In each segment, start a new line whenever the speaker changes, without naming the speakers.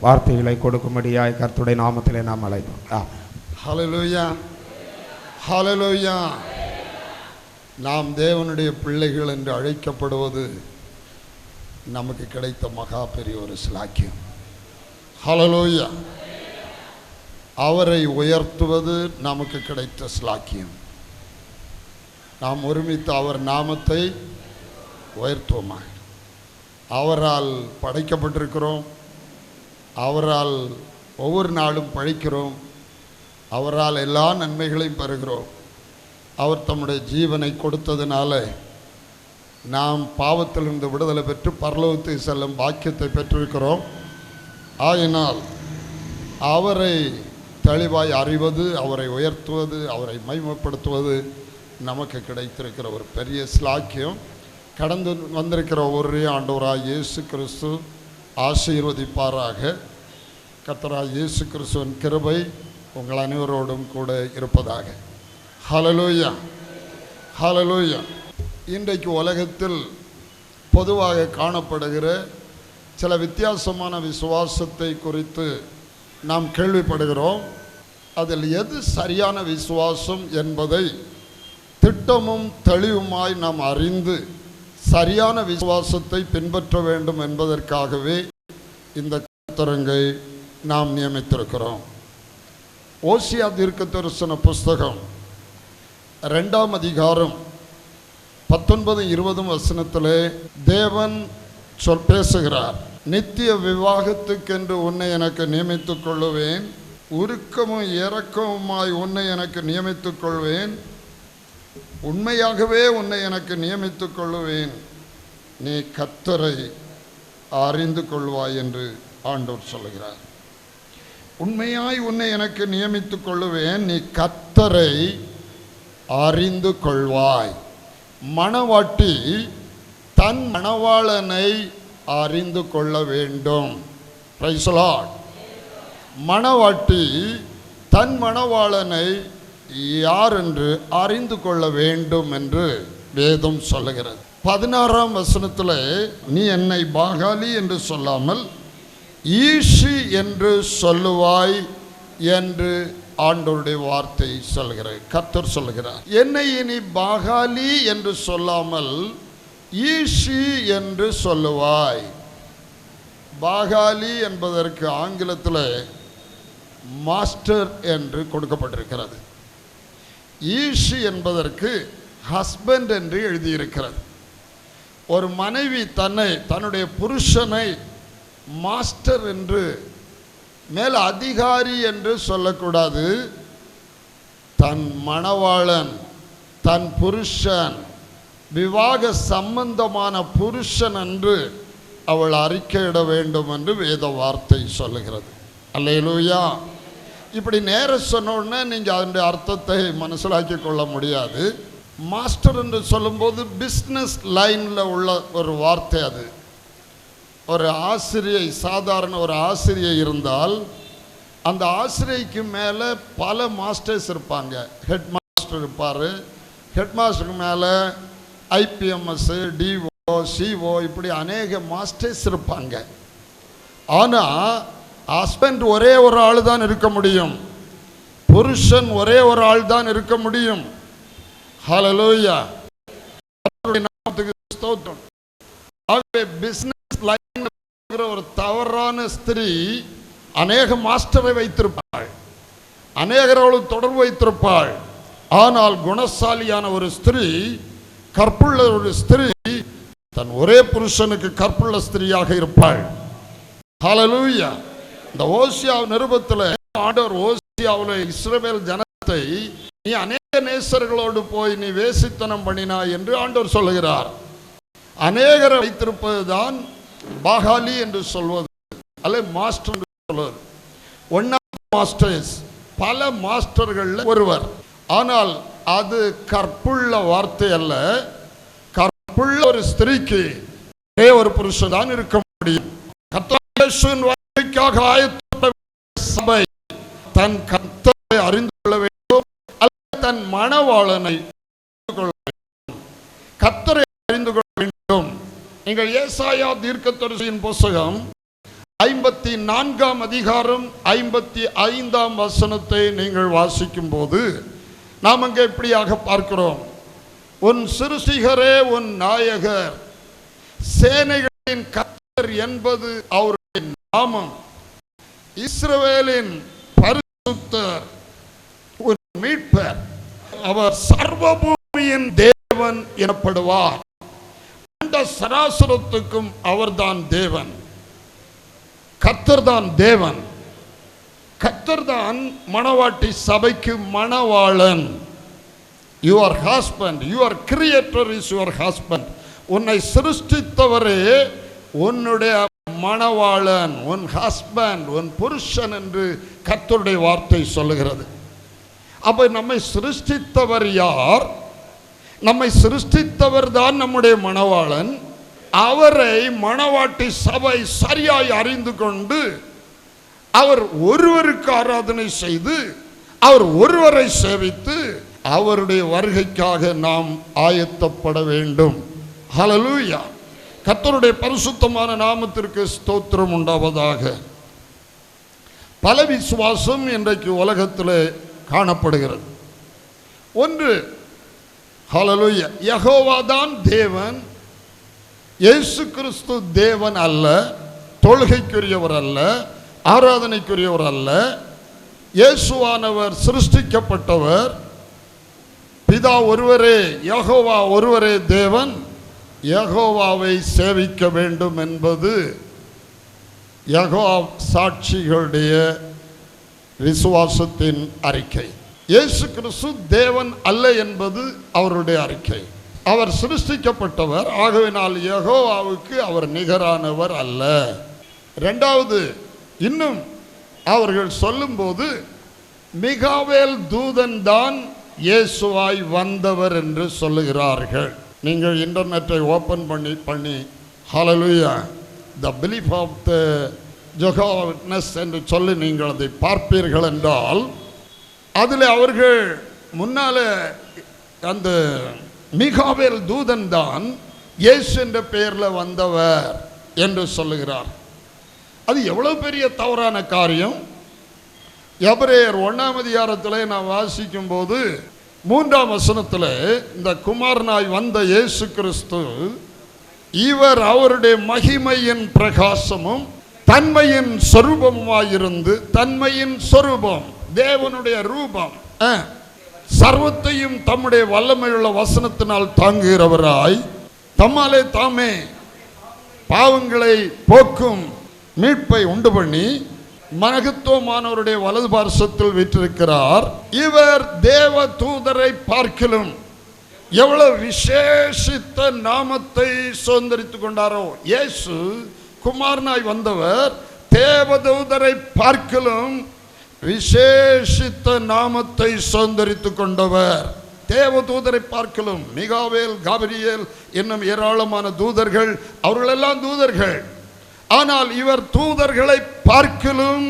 வார்த்தைகளை கொடுக்கும்படியாய் கர்த்துடைய நாமத்திலே நாம் அழைப்போம்.
ஹலலூயா ஹலலூயா நாம் தேவனுடைய பிள்ளைகள் என்று அழைக்கப்படுவது நமக்கு கிடைத்த மகா பெரிய ஒரு சிலாக்கியம். ஹலலூயா அவரை உயர்த்துவது நமக்கு கிடைத்த சிலாக்கியம். நாம் ஒருமித்து அவர் நாமத்தை உயர்த்துவோமாக. அவரால் படைக்கப்பட்டிருக்கிறோம். அவரால் ஒவ்வொரு நாளும் பழிக்கிறோம். அவரால் எல்லா நன்மைகளையும் பெறுகிறோம். அவர் தம்முடைய ஜீவனை கொடுத்ததுனால நாம் பாவத்திலிருந்து விடுதலை பெற்று பரலோகத்தை செல்லும் பாக்கியத்தை பெற்றிருக்கிறோம். ஆயினால் அவரை தெளிவாய் அறிவது அவரை உயர்த்துவது அவரை மைமப்படுத்துவது நமக்கு கிடைத்திருக்கிற ஒரு பெரிய ஸ்லாக்கியம் கடந்து வந்திருக்கிற ஒரே ஆண்டவராக இயேசு கிறிஸ்து ஆசீர்வதிப்பாராக. கத்தரா இயேசு கிறிஸ்துவின் கிருபை உங்கள் அனைவரோடும் கூட இருப்பதாக. ஹலலூயா ஹலலூயா இன்றைக்கு உலகத்தில் பொதுவாக காணப்படுகிற சில வித்தியாசமான விசுவாசத்தை குறித்து நாம் கேள்விப்படுகிறோம். அதில் எது சரியான விசுவாசம் என்பதை திட்டமும் தெளிவுமாய் நாம் அறிந்து சரியான விசுவாசத்தை பின்பற்ற வேண்டும் என்பதற்காகவே இந்த கருத்தரங்கை நாம் நியமித்திருக்கிறோம். ஓசியா தீர்க்க தரிசன புஸ்தகம் ரெண்டாம் அதிகாரம் பத்தொன்பது இருபதும் வசனத்திலே தேவன் சொல் பேசுகிறார் நித்திய விவாகத்துக்கென்று உன்னை எனக்கு நியமித்துக் கொள்ளுவேன் உருக்கமும் இறக்கமுமாய் உன்னை எனக்கு நியமித்துக் கொள்வேன் உண்மையாகவே உன்னை எனக்கு நியமித்துக் கொள்ளுவேன். நீ கத்தரை அறிந்து கொள்வாய் என்று ஆண்டோர் சொல்லுகிறார் உண்மையாய் உன்னை எனக்கு நியமித்துக் கொள்ளுவேன். நீ கத்தரை அறிந்து கொள்வாய். மணவாட்டி தன் மணவாளனை அறிந்து கொள்ள வேண்டும். Praise மணவாட்டி தன் மணவாளனை யார் என்று அறிந்து கொள்ள வேண்டும் என்று வேதம் சொல்லுகிறது. பதினாறாம் வசனத்தில் நீ என்னை பாகாலி என்று சொல்லாமல் ஈஷி என்று சொல்லுவாய் என்று ஆண்டோருடைய வார்த்தை சொல்கிறார் கத்தர் சொல்லுகிறார் என்னை இனி பாகாலி என்று சொல்லாமல் ஈஷி என்று சொல்லுவாய். பாகாலி என்பதற்கு ஆங்கிலத்தில் மாஸ்டர் என்று கொடுக்கப்பட்டிருக்கிறது. ஈஷி என்பதற்கு ஹஸ்பண்ட் என்று எழுதியிருக்கிறது. ஒரு மனைவி தன்னை தன்னுடைய புருஷனை மாஸ்டர் என்று மேல் அதிகாரி என்று சொல்லக்கூடாது. தன் மணவாளன் தன் புருஷன் விவாக சம்பந்தமான புருஷன் என்று அவள் அறிக்கையிட வேண்டும் என்று வேத வார்த்தை சொல்லுகிறது. அல்லையிலூயா இப்படி நேர சொன்னோடனே நீங்கள் அதனுடைய அர்த்தத்தை மனசிலாக்கி கொள்ள முடியாது. மாஸ்டர் என்று சொல்லும்போது பிஸ்னஸ் லைனில் உள்ள ஒரு வார்த்தை அது. ஒரு ஆசிரியை சாதாரண ஒரு ஆசிரியை இருந்தால் அந்த ஆசிரியைக்கு மேலே பல மாஸ்டர்ஸ் இருப்பாங்க. ஹெட் மாஸ்டர் இருப்பார். ஹெட் மாஸ்டருக்கு மேலே ஐபிஎம்எஸ் டிஓ சிஓ இப்படி அநேக மாஸ்டர்ஸ் இருப்பாங்க. ஆனால் ஹஸ்பண்ட் ஒரே ஒரு ஆள் தான் இருக்க முடியும். புருஷன் ஒரே ஒரு ஆள் தான் இருக்க முடியும். ஹலலோயா கர்த்தருடைய நாமத்துக்கு ஸ்தோத்திரம். ஆகவே பிஸ்னஸ் லைன் ஒரு தவறான ஸ்திரீ அநேக மாஸ்டரை வைத்திருப்பாள். அநேகரோடு தொடர்பு வைத்திருப்பாள். ஆனால் குணசாலியான ஒரு ஸ்திரீ கற்புள்ள ஒரு ஸ்திரீ தன் ஒரே புருஷனுக்கு கற்புள்ள ஸ்திரீயாக இருப்பாள். ஹலலூயா இந்த ஓசியா நிருபத்தில் ஆண்டவர் ஓசியாவில் இஸ்ரேல் ஜனத்தை நீ அநேக நேசர்களோடு போய் நீ வேசித்தனம் பண்ணினாய் என்று ஆண்டவர் சொல்லுகிறார். அநேகரை வைத்திருப்பதுதான் பாகாலி என்று சொல்வது அல்ல மாஸ்டர் என்று சொல்வது. ஒன் மாஸ்டர்ஸ் பல மாஸ்டர்கள் ஒருவர். ஆனால் அது கற்புள்ள வார்த்தை அல்ல. கற்புள்ள ஒரு ஸ்திரீக்கு ஒரே ஒரு புருஷன் தான் இருக்க முடியும். கர்த்தரின் வாழ்க்கைக்காக ஆயத்த சபை தன் கத்தரை அறிந்து கொள்ள வேண்டும். அல்லது தன் மனவாளனை அறிந்து கொள்ள வேண்டும். கத்தரை அறிந்து கொள்ள வேண்டும். நீங்கள் ஏசாயா தீர்க்கதரிசியின் புஸ்தகம் ஐம்பத்தி நான்காம் அதிகாரம் ஐம்பத்தி ஐந்தாம் வசனத்தை நீங்கள் வாசிக்கும் போது நாம் அங்கே இப்படியாக பார்க்கிறோம். உன் சிறுசிகரே உன் நாயகர் சேனைகளின் கத்தர் என்பது அவருடைய நாமம். இஸ்ரவேலின் பரிசுத்தர் ஒரு மீட்பர். அவர் சர்வபூமியின் தேவன் எனப்படுவார். அந்த சராசரத்துக்கும் அவர்தான் தேவன். கத்தர்தான் தேவன். கத்தர்தான் மணவாட்டி சபைக்கு மணவாளன். Your husband your creator is your husband உன்னை சிருஷ்டித்தவரே உன்னுடைய மணவாளன் உன் ஹஸ்பண்ட் உன் புருஷன் என்று கர்த்தருடைய வார்த்தை சொல்லுகிறது. அப்போ நம்மை சிருஷ்டித்தவர் யார்? நம்மை சிருஷ்டித்தவர் தான் நம்முடைய மணவாளன். அவரை மணவாட்டி சபை சரியாய் அறிந்து கொண்டு அவர் ஒருவருக்கு ஆராதனை செய்து அவர் ஒருவரை சேவித்து அவருடைய வருகைக்காக நாம் ஆயத்தப்பட வேண்டும். ஹலலூயா கத்தருடைய பரிசுத்தமான நாமத்திற்கு ஸ்தோத்திரம் உண்டாவதாக. பல விசுவாசம் இன்றைக்கு உலகத்தில் காணப்படுகிறது. ஒன்று ஹலலுய யெகோவா தான் தேவன் இயேசு கிறிஸ்து தேவன் அல்ல தொழுகைக்குரியவர் அல்ல ஆராதனைக்குரியவர் அல்ல இயேசுவானவர் சிருஷ்டிக்கப்பட்டவர் பிதா ஒருவரே யகோவா ஒருவரே தேவன் யகோவாவை சேவிக்க வேண்டும் என்பது யகோ சாட்சிகளுடைய விசுவாசத்தின் அறிக்கை. இயேசு கிறிஸ்து தேவன் அல்ல என்பது அவருடைய அறிக்கை. அவர் சிருஷ்டிக்கப்பட்டவர் ஆகவினால் யகோவாவுக்கு அவர் நிகரானவர் அல்ல. ரெண்டாவது இன்னும் அவர்கள் சொல்லும்போது மிகாவேல் தூதன் தான் இயேசுவாய் வந்தவர் என்று சொல்லுகிறார்கள். நீங்கள் இன்டர்நெட்டை ஓப்பன் பண்ணி பண்ணி hallelujah the belief of the ஜொகா witness என்று சொல்லி நீங்கள் அதை பார்ப்பீர்கள் என்றால் அதில் அவர்கள் முன்னால் அந்த மிகாவேல் தூதன் தான் இயேசு என்ற பெயரில் வந்தவர் என்று சொல்லுகிறார். அது எவ்வளோ பெரிய தவறான காரியம்? எபிரேயர் ஒன்றாம் அதிகாரத்தில் நான் வாசிக்கும் போது மூன்றாம் வசனத்தில் இந்த குமாரனாய் வந்த இயேசு கிறிஸ்து இவர் அவருடைய மகிமையின் பிரகாசமும் தன்மையின் சொரூபமாயிருந்து தன்மையின் சொரூபம் தேவனுடைய ரூபம் ஆ, சர்வத்தையும் தம்முடைய வல்லமையுள்ள வசனத்தினால் தாங்குகிறவராய் தம்மாலே தாமே பாவங்களை போக்கும் மீட்பை உண்டு பண்ணி மகத்துவமானவருடைய வலது பார்சத்தில் வீற்றிருக்கிறார். இவர் தேவ தூதரை பார்க்கிலும் எவ்வளவு விசேஷித்த நாமத்தை சுதந்திரித்துக் கொண்டாரோ. இயேசு குமாரனாய் வந்தவர் தேவதூதரை பார்க்கிலும் விசேஷித்த நாமத்தை சுதந்திரித்துக் கொண்டவர். தேவதூதரை பார்க்கலும் மிகாவேல் காபிரியேல் என்னும் ஏராளமான தூதர்கள் அவர்களெல்லாம் தூதர்கள். ஆனால் இவர் தூதர்களை பார்க்கலும்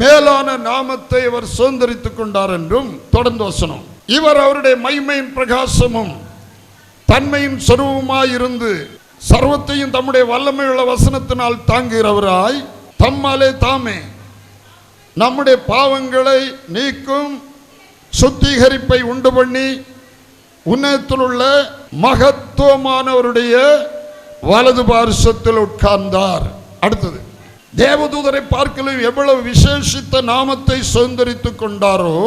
மேலான நாமத்தை இவர் சுதந்திரித்துக் கொண்டார் என்றும் தொடர்ந்து வசனம். இவர் அவருடைய மைமையின் பிரகாசமும் தன்மையின் சொருவமாயிருந்து சர்வத்தையும் தம்முடைய வல்லமையுள்ள வசனத்தினால் தாங்குகிறவராய் தம்மாலே தாமே. நம்முடைய பாவங்களை நீக்கும் சுத்திகரிப்பை உண்டு பண்ணி உன்னதத்தில் உள்ள மகத்துவமானவருடைய வலது பார்சத்தில் உட்கார்ந்தார். அடுத்தது தேவதூதரை பார்க்கலும் எவ்வளவு விசேஷித்த நாமத்தை சுதந்திரித்துக் கொண்டாரோ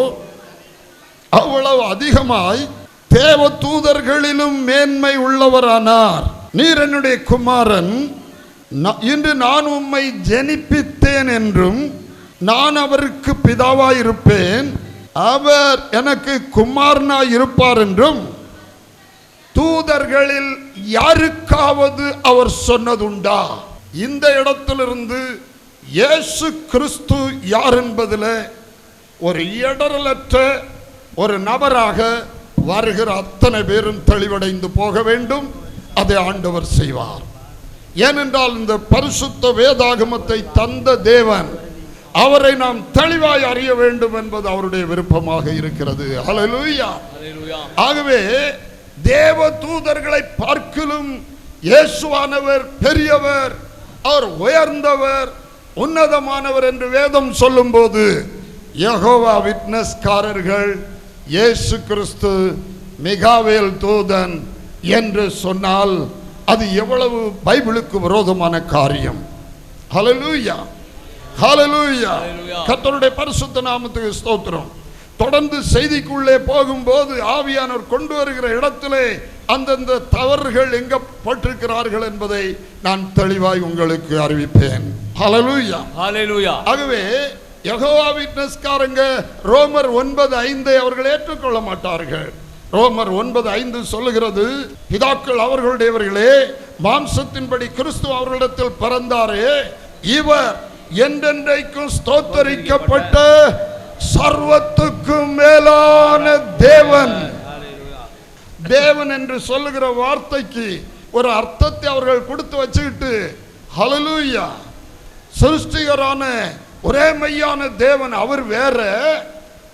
அவ்வளவு அதிகமாய் தேவ தூதர்களிலும் மேன்மை உள்ளவரானார். நீர் என்னுடைய குமாரன் இன்று நான் உம்மை ஜெனிப்பித்தேன் என்றும் நான் அவருக்கு பிதாவாயிருப்பேன் அவர் எனக்கு குமாரனாய் இருப்பார் என்றும் தூதர்களில் யாருக்காவது அவர் சொன்னதுண்டா? இந்த இடத்திலிருந்து இயேசு கிறிஸ்து யார் என்பதில் ஒரு இடரலற்ற ஒரு நபராக வருகிற அத்தனை பேரும் தெளிவடைந்து போக வேண்டும். அதை ஆண்டவர் செய்வார். ஏனென்றால் இந்த பரிசுத்த வேதாகமத்தை தந்த தேவன் அவரை நாம் தெளிவாய் அறிய வேண்டும் என்பது அவருடைய விருப்பமாக இருக்கிறது. ஹalleluya ஆகவே தேவ தூதர்களை பார்க்கிலும் இயேசுவானவர் பெரியவர். அவர் உயர்ந்தவர் உன்னதமானவர் என்று வேதம் சொல்லும்போது யெகோவா விட்னஸ்காரர்கள் இயேசு கிறிஸ்து மிகாவேல் தூதன் என்று சொன்னால் அது எவ்வளவு பைபிளுக்கு விரோதமான காரியம். ஹalleluya
Hallelujah.
கர்த்தருடைய பரிசுத்த நாமத்துக்கு ஸ்தோத்திரம். தொடர்ந்து செய்திக்குள்ளே போகும்போது ஆவியானவர் கொண்டு வருகிற இடத்திலே அந்தந்த தவறுகள் எங்க பட்டிருக்கிறார்கள் என்பதை நான் தெளிவாய் உங்களுக்கு அறிவிப்பேன். ஆகவே யெகோவா விட்னஸ்காரங்க ரோமர் ஒன்பது ஐந்தை அவர்கள் ஏற்றுக்கொள்ள மாட்டார்கள். ரோமர் ஒன்பது ஐந்து சொல்லுகிறது பிதாக்கள் அவர்களுடையவர்களே மாம்சத்தின்படி கிறிஸ்து அவர்களிடத்தில் பிறந்தாரே இவர் என்றென்றைக்கும் ஸ்தோத்தரிக்கப்பட்ட சர்வத்துக்கும் மேலான தேவன். தேவன் என்று சொல்லுகிற வார்த்தைக்கு ஒரு அர்த்தத்தை அவர்கள் கொடுத்து வச்சுக்கிட்டு ஹலலூயா சிருஷ்டிகரான ஒரே மையான தேவன் அவர் வேற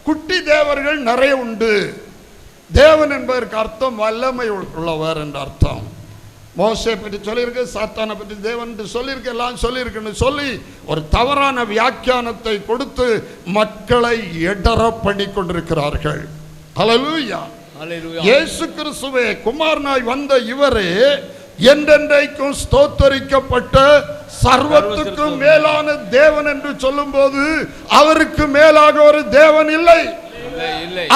குட்டி தேவர்கள் நிறைய உண்டு. தேவன் என்பதற்கு அர்த்தம் வல்லமை உள்ளவர் என்ற அர்த்தம். மோசை பற்றி சொல்லியிருக்கு சாத்தானை பற்றி தேவன் என்று சொல்லியிருக்கு எல்லாம் சொல்லியிருக்குன்னு சொல்லி ஒரு தவறான வியாக்கியானத்தை கொடுத்து மக்களை எடர பண்ணி கொண்டிருக்கிறார்கள். ஹalleluya. இயேசு கிறிஸ்துவே குமாரனாய் வந்த இவரே என்றென்றைக்கும் ஸ்தோத்தரிக்கப்பட்ட சர்வத்துக்கும் மேலான தேவன் என்று சொல்லும்போது அவருக்கு மேலாக ஒரு தேவன் இல்லை.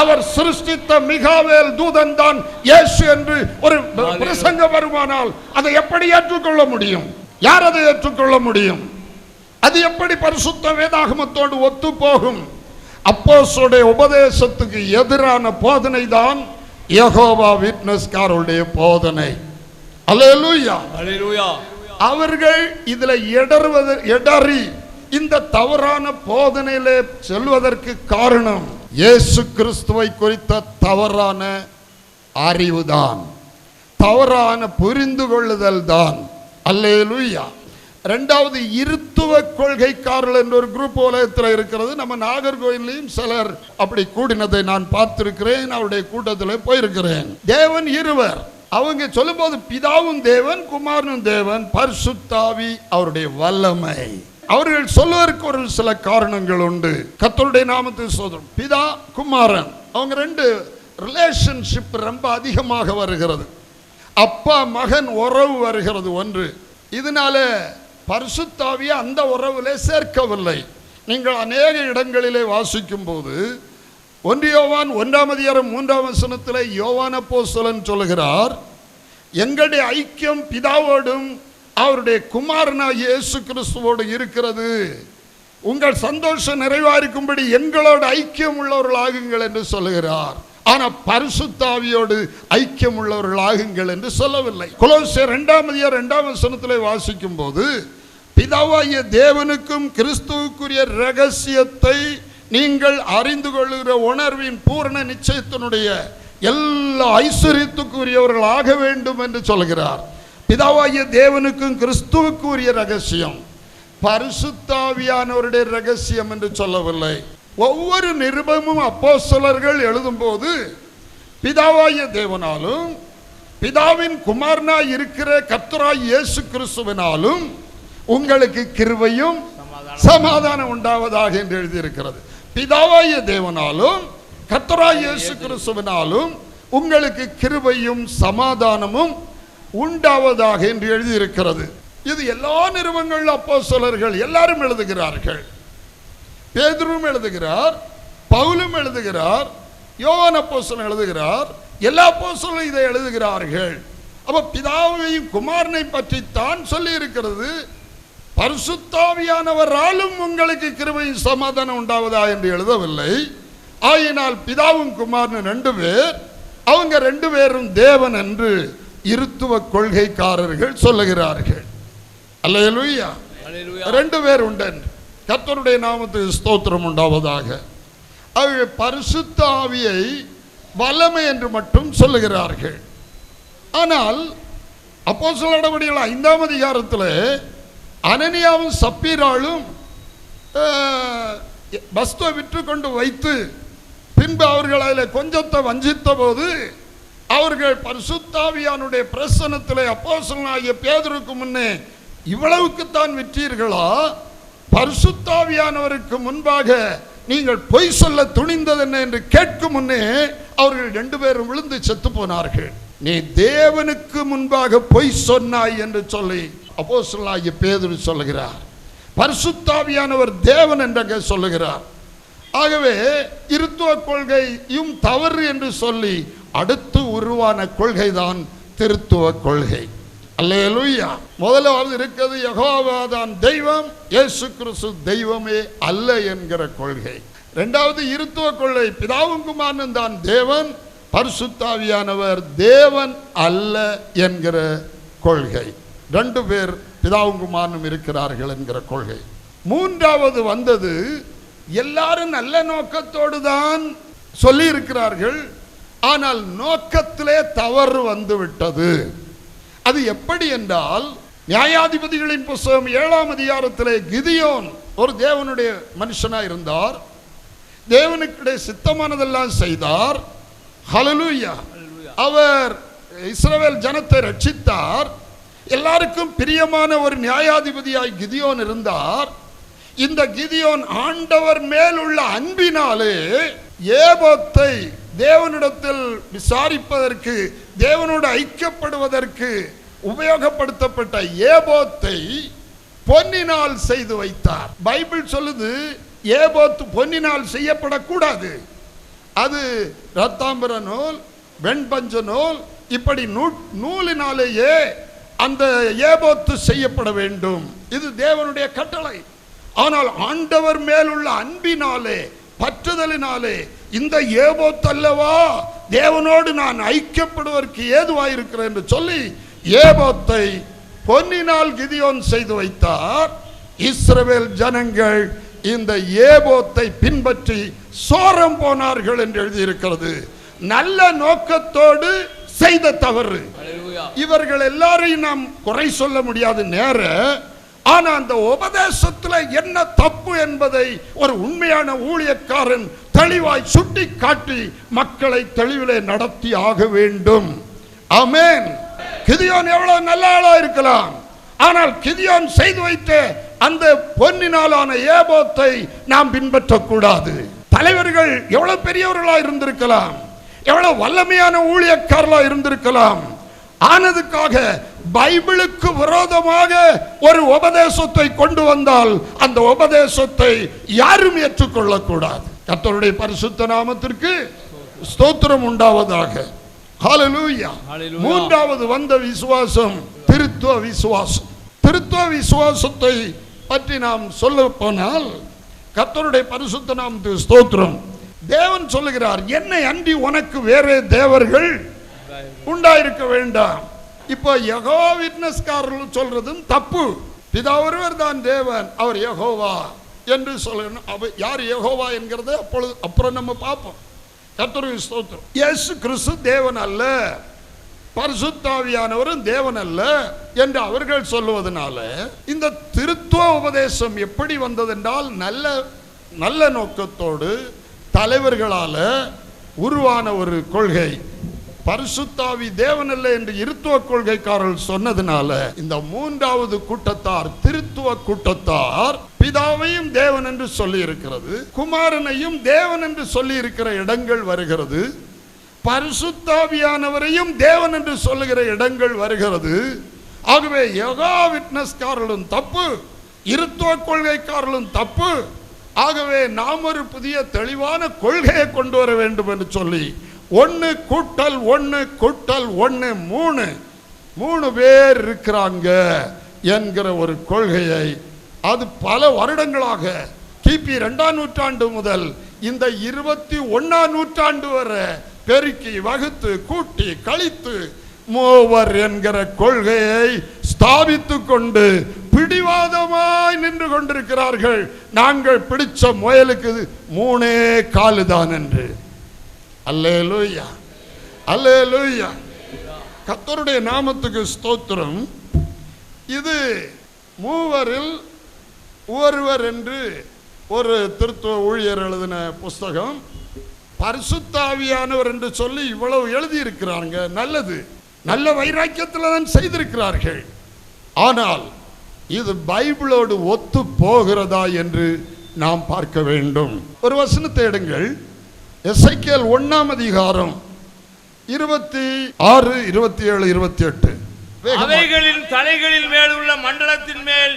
அவர் சிருஷ்டித்த மிகாவேல் தூதன் தான் இயேசு என்று ஒரு. பிரசங்க வருமானால் அதை எப்படி ஏற்றுக்கொள்ள முடியும்? யார் அதை ஏற்றுக்கொள்ள முடியும்? அது எப்படி பரிசுத்த வேதாகமத்தோடு ஒத்து போகும் அப்போஸ்தலருடைய உபதேசத்துக்கு எதிரான போதனை தான் யெகோவா விட்னஸ்காரருடைய போதனை. அல்லேலூயா.
ஹalleluya
அவர்கள் இதுல இடறுவது இடறி இந்த தவறான போதனையிலே செல்வதற்கு காரணம். இயேசு கிறிஸ்துவை குறித்த தவறான அறிவுதான். தவறான புரிந்து கொள்ளுதல் தான் அல்லேலூயா. ரெண்டாவது இருத்துவ கொள்கைக்காரர்கள் என்ற ஒரு குரூப் உலகத்தில் இருக்கிறது. நம்ம நாகர்கோயிலையும் சிலர் அப்படி கூடினதை நான் பார்த்திருக்கிறேன். அவருடைய கூட்டத்தில் போயிருக்கிறேன். தேவன் இருவர். அவங்க சொல்லும்போது பிதாவும் தேவன் குமாரனும் தேவன் பரிசுத்தாவி அவருடைய வல்லமை. அவர்கள் சொல்வதற்கு ஒரு சில காரணங்கள் உண்டு. கத்தருடைய நாமத்தை சோதரம் பிதா குமாரன். அவங்க ரெண்டு ரிலேஷன்ஷிப் ரொம்ப அதிகமாக வருகிறது. அப்பா மகன் உறவு வருகிறது ஒன்று. இதனால பரிசுத்தாவிய அந்த உறவில் சேர்க்கவில்லை. நீங்கள் அநேக இடங்களிலே வாசிக்கும் போது ஒன்று யோவான் ஒன்றாம் அதிகாரம் மூன்றாம் வசனத்திலே யோவான் சொல்லன் சொல்லுகிறார் எங்களுடைய ஐக்கியம் பிதாவோடும் அவருடைய குமாரனா இயேசு கிறிஸ்துவோடு இருக்கிறது. உங்கள் சந்தோஷம் நிறைவாயிருக்கும்படி எங்களோடு ஐக்கியம் உள்ளவர்கள் ஆகுங்கள் என்று சொல்லுகிறார். ஆனா பரிசுத்தாவியோடு ஐக்கியம் உள்ளவர்கள் ஆகுங்கள் என்று சொல்லவில்லை. குலோசியர் இரண்டாம் அதிகாரம் இரண்டாம் சனத்தில் வாசிக்கும் போது பிதாவாகிய தேவனுக்கும் கிறிஸ்துவுக்குரிய ரகசியத்தை நீங்கள் அறிந்து கொள்ளுகிற உணர்வின் பூரண நிச்சயத்தினுடைய எல்லா ஐஸ்வர்யத்துக்குரியவர்கள் ஆக வேண்டும் என்று சொல்கிறார் பிதாவாகிய தேவனுக்கும் கிறிஸ்துவுக்கு உரிய ரகசியம். பரிசுத்தாவியானவருடைய ரகசியம் என்று சொல்லவில்லை. ஒவ்வொரு நிருபமும் அப்போஸ்தலர்கள் எழுதும்போது பிதாவாகிய தேவனாலும் பிதாவின் குமாரனாய் இருக்கிற கர்த்தராய் இயேசு கிறிஸ்துவினாலும் உங்களுக்கு கிருவையும் சமாதானம் உண்டாவதாக என்று எழுதியிருக்கிறது. பிதாவாய தேவனாலும் கர்த்தராய் இயேசு கிறிஸ்துவினாலும் உங்களுக்கு கிருவையும் சமாதானமும் உண்டாவதாக என்று எழுதியிருக்கிறது. இது எல்லா நிறுவனங்கள் அப்போஸ்தலர்கள் எல்லாரும் எழுதுகிறார்கள். பேதுரும் எழுதுகிறார் பவுலும் எழுதுகிறார் யோவான் அப்போஸ்தலன் எழுதுகிறார் எல்லா அப்போசலும் இதை எழுதுகிறார்கள். அப்ப பிதாவையும் குமாரனை தான் சொல்லி இருக்கிறது பரிசுத்தாவியானவராலும் உங்களுக்கு கிருபையும் சமாதானம் உண்டாவதா என்று எழுதவில்லை. ஆயினால் பிதாவும் குமாரனும் ரெண்டு பேர் அவங்க ரெண்டு பேரும் தேவன் என்று இருத்துவ கொள்கைக்காரர்கள் சொல்லுகிறார்கள்.
ஹalleluya
ரெண்டு பேர் உண்டு. கர்த்தருடைய நாமத்துக்கு ஸ்தோத்திரம் உண்டாவதாக. அவர்கள் பரிசுத்த ஆவியை வல்லமை என்று மட்டும் சொல்லுகிறார்கள். ஆனால் அப்போ சில நடவடிக்கைகள் ஐந்தாம் அதிகாரத்தில் அனனியாவும் சப்பீராலும் வஸ்துவை விற்று கொண்டு வைத்து பின்பு அவர்கள் அதில் கொஞ்சத்தை வஞ்சித்த போது அவர்கள் பரிசுத்தாவியானுடைய பிரசனத்தில் அப்போஸ்தலனாகிய பேதருக்கு முன்னே இவ்வளவுக்குத்தான் விற்றீர்களா பரிசுத்தாவியானவருக்கு முன்பாக நீங்கள் பொய் சொல்ல துணிந்தது என்ன என்று கேட்கும் முன்னே அவர்கள் ரெண்டு பேரும் விழுந்து செத்து போனார்கள். நீ தேவனுக்கு முன்பாக பொய் சொன்னாய் என்று சொல்லி அப்போஸ்தலனாகிய பேதர் சொல்லுகிறார். பரிசுத்தாவியானவர் தேவன் என்றங்க சொல்லுகிறார். ஆகவே இருத்துவ கொள்கையும் தவறு என்று சொல்லி அடுத்து உருவான கொள்கை தான் திருத்துவ கொள்கை. அல்லேலூயா. முதலாவது இருக்கிறது யகோவாதான் தெய்வம் இயேசு கிறிஸ்து தெய்வமே அல்ல என்கிற கொள்கை. இரண்டாவது இருத்துவ கொள்கை பிதாவும் குமாரனும் தான் தேவன் பரிசுத்தாவியானவர் தேவன் அல்ல என்கிற கொள்கை. ரெண்டு பேர் பிதாவும் குமாரனும் இருக்கிறார்கள் என்கிற கொள்கை. மூன்றாவது வந்தது எல்லாரும் நல்ல நோக்கத்தோடு தான் சொல்லி இருக்கிறார்கள் ஆனால் நோக்கத்திலே தவறு வந்து விட்டது அது எப்படி என்றால் நியாயாதிபதிகளின் புஸ்தகம் ஏழாம் அதிகாரத்திலே கிதியோன் ஒரு தேவனுடைய மனுஷனா இருந்தார். தேவனுக்குடைய சித்தமானதெல்லாம் செய்தார். ஹலலூயா அவர் இஸ்ரவேல் ஜனத்தை ரட்சித்தார். எல்லாருக்கும் பிரியமான ஒரு நியாயாதிபதியாய் கிதியோன் இருந்தார். இந்த கிதியோன் ஆண்டவர் மேல் உள்ள அன்பினாலே ஏபோத்தை தேவனிடத்தில் விசாரிப்பதற்கு தேவனோடு ஐக்கியப்படுவதற்கு உபயோகப்படுத்தப்பட்ட ஏபோத்தை பொன்னினால் செய்து வைத்தார். பைபிள் சொல்லுது ஏபோத்து பொன்னினால் செய்யப்படக்கூடாது. அது ரத்தாம்பர நூல் வெண்பஞ்ச நூல் இப்படி நூ- நூலினாலேயே அந்த ஏபோத்து செய்யப்பட வேண்டும். இது தேவனுடைய கட்டளை. ஆனால் ஆண்டவர் மேலுள்ள அன்பினாலே பற்றுதலினாலே இந்த ஏபோத் அல்லவா? தேவனோடு நான் ஐக்கியப்படுவதற்கு ஏதுவாயிருக்கிறேன் என்று சொல்லி ஏபோத்தை பொன்னினால் கிதியோன் செய்து வைத்தார். இஸ்ரவேல் ஜனங்கள் இந்த ஏபோத்தை பின்பற்றி சோரம் போனார்கள் என்று எழுதியிருக்கிறது. நல்ல நோக்கத்தோடு செய்த தவறு. இவர்கள் எல்லாரையும் நாம் குறை சொல்ல முடியாது நேர ஆனா அந்த உபதேசத்துல என்ன தப்பு என்பதை ஒரு உண்மையான ஊழியக்காரன் தெளிவாய் சுட்டி காட்டி மக்களை தெளிவிலே நடத்தி ஆக வேண்டும். அமேன் கிதியோன் எவ்வளவு நல்ல ஆளா இருக்கலாம். ஆனால் கிதியோன் செய்து வைத்த அந்த பொன்னினாலான ஏபோத்தை நாம் பின்பற்றக்கூடாது. தலைவர்கள் எவ்வளவு பெரியவர்களா இருந்திருக்கலாம். எவ்வளவு வல்லமையான ஊழியக்காரலா இருந்திருக்கலாம். ஆனதுக்காக பைபிளுக்கு விரோதமாக ஒரு உபதேசத்தை கொண்டு வந்தால் அந்த உபதேசத்தை யாரும் ஏற்றுக்கொள்ளக்கூடாது. கர்த்தருடைய பரிசுத்த நாமத்திற்கு ஸ்தோத்திரம் உண்டாவதாக. மூன்றாவது வந்த விசுவாசம் திருத்துவ விசுவாசம். திருத்துவ விசுவாசத்தை பற்றி நாம் சொல்ல போனால் கர்த்தருடைய பரிசுத்த நாமத்துக்கு ஸ்தோத்திரம். தேவன் சொல்லுகிறார் என்னை அன்றி உனக்கு வேறே தேவர்கள் உண்டாயிருக்க வேண்டாம். இப்போ யகோ விட்னஸ்காரர்கள் சொல்றதும் தப்பு. பிதா ஒருவர் தான் தேவன் அவர் யகோவா என்று சொல்லணும். அவ யார் யகோவா என்கிறத அப்பொழுது அப்புறம் நம்ம பார்ப்போம். கத்தருவி ஸ்தோத்திரம். இயேசு கிறிஸ்து தேவன் அல்ல. பரிசுத்தாவியானவரும் தேவன் அல்ல என்று அவர்கள் சொல்லுவதனால இந்த திருத்துவ உபதேசம் எப்படி வந்ததென்றால் நல்ல நல்ல நோக்கத்தோடு தலைவர்களால் உருவான ஒரு கொள்கை. பரிசுத்தாவி தேவன் அல்ல என்று இருத்துவ கொள்கைக்காரர்கள் சொன்னதுனால இந்த மூன்றாவது கூட்டத்தார் திருத்துவ கூட்டத்தார் பிதாவையும் தேவன் என்று சொல்லி இருக்கிறது குமாரனையும் தேவன் என்று சொல்லி இருக்கிற இடங்கள் வருகிறது பரிசுத்தாவியானவரையும் தேவன் என்று சொல்லுகிற இடங்கள் வருகிறது. ஆகவே யோகா விட்னஸ்காரர்களும் தப்பு இருத்துவ கொள்கைக்காரர்களும் தப்பு. ஆகவே நாம் ஒரு புதிய தெளிவான கொள்கையை கொண்டு வர வேண்டும் என்று சொல்லி ஒன்று கூட்டல் ஒன்று கூட்டல் ஒன்று மூணு. மூணு பேர் இருக்கிறாங்க என்கிற ஒரு கொள்கையை அது பல வருடங்களாக கிபி ரெண்டாம் நூற்றாண்டு முதல் இந்த இருபத்தி ஒன்னாம் நூற்றாண்டு வரை பெருக்கி வகுத்து கூட்டி கழித்து மூவர் என்கிற கொள்கையை ஸ்தாபித்து கொண்டு பிடிவாதமாய் நின்று கொண்டிருக்கிறார்கள். நாங்கள் பிடிச்ச முயலுக்கு மூணே காலுதான் என்று. அல்லேலூயா அல்லேலூயா கத்தருடைய நாமத்துக்கு ஸ்தோத்திரம். இது மூவரில் ஒருவர் என்று ஒரு திருத்துவ ஊழியர் எழுதின புஸ்தகம். பரிசுத்தாவியானவர் என்று சொல்லி இவ்வளவு எழுதியிருக்கிறாங்க நல்லது. நல்ல வைராக்கியத்தில் தான் செய்திருக்கிறார்கள். ஆனால் இது பைபிளோடு ஒத்து போகிறதா என்று நாம் பார்க்க வேண்டும். ஒரு வசனத்தை எடுங்கள். எஸ்ஐகேல் ஒண்ணாம் அதிகாரம் இருபத்தி ஆறு இருபத்தி ஏழு இருபத்தி எட்டு.
அவைகளின் தலைகளின் மேல் உள்ள மண்டலத்தின் மேல்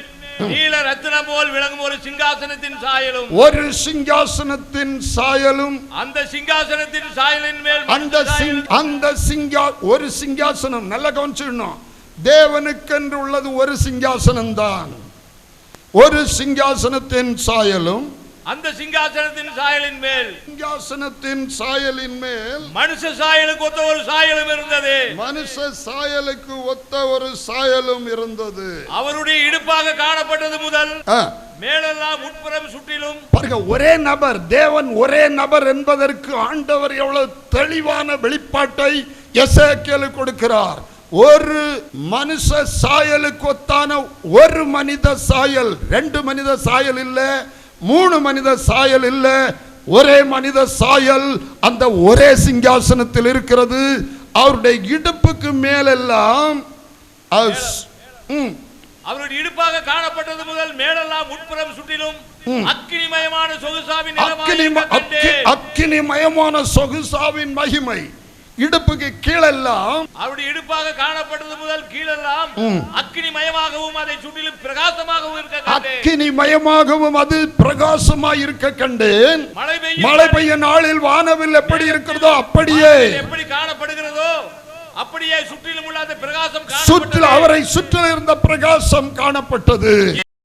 நீல ரத்தினம் போல் விளங்கும் ஒரு சிங்காசனத்தின் சாயலும்.
ஒரு சிங்காசனத்தின் சாயலும்.
அந்த சிங்காசனத்தின் சாயலின் மேல்
அந்த அந்த சிங்கா ஒரு சிங்காசனம். நல்லா கவனிச்சிடணும். தேவனுக்கென்று உள்ளது ஒரு சிங்காசனம் தான் ஒரு சிங்காசனத்தின் சாயலும்
அந்த சிங்காசனத்தின் சாயலின் மேல்.
சிங்காசனத்தின் சாயலின் மேல்.
மனுஷ சாயலுக்கு ஒத்த ஒரு சாயலும் இருந்தது.
மனுஷ சாயலுக்கு ஒத்த ஒரு சாயலும் இருந்தது.
அவருடைய இடுப்பாக காணப்பட்டது முதல். மேலெல்லாம் உட்புறம் சுற்றிலும்.
பாருங்க ஒரே நபர் தேவன் ஒரே நபர் என்பதற்கு ஆண்டவர் எவ்வளவு தெளிவான வெளிப்பாட்டை எசேக்கியேலுக்கு கொடுக்கிறார். ஒரு மனுஷ சாயலுக்கு ஒத்தான ஒரு மனித சாயல் ரெண்டு மனித சாயல் இல்ல மூணு மனித சாயல் இல்ல ஒரே மனித சாயல் அந்த ஒரே சிங்காசனத்தில் இருக்கிறது. அவருடைய இடுப்புக்கு மேலெல்லாம்
அவருடைய இடுப்பாக காணப்பட்டது முதல் மேலெல்லாம் உட்புறம் சுற்றிலும் அக்கினிமயமான சொகுசாவின்
அக்கினிமயமான சொகுசாவின் மகிமை. இடுப்புக்கு கீழெல்லாம்
அவருடைய இடுப்பாக காணப்பட்டது முதல் கீழெல்லாம் அக்கினிமயமாகவும் அதை சுற்றிலும் பிரகாசமாகவும் இருக்க கண்டேன்.
அக்கினிமயமாகவும் அது பிரகாசமாய் இருக்க கண்டேன்.
மழை
பெய்ய நாளில் வானவில் எப்படி இருக்கிறதோ அப்படியே.
எப்படி காணப்படுகிறதோ அப்படியே சுற்றிலும் உள்ள அந்த பிரகாசம்
சுற்றில் அவரை சுற்றில் இருந்த பிரகாசம் காணப்பட்டது.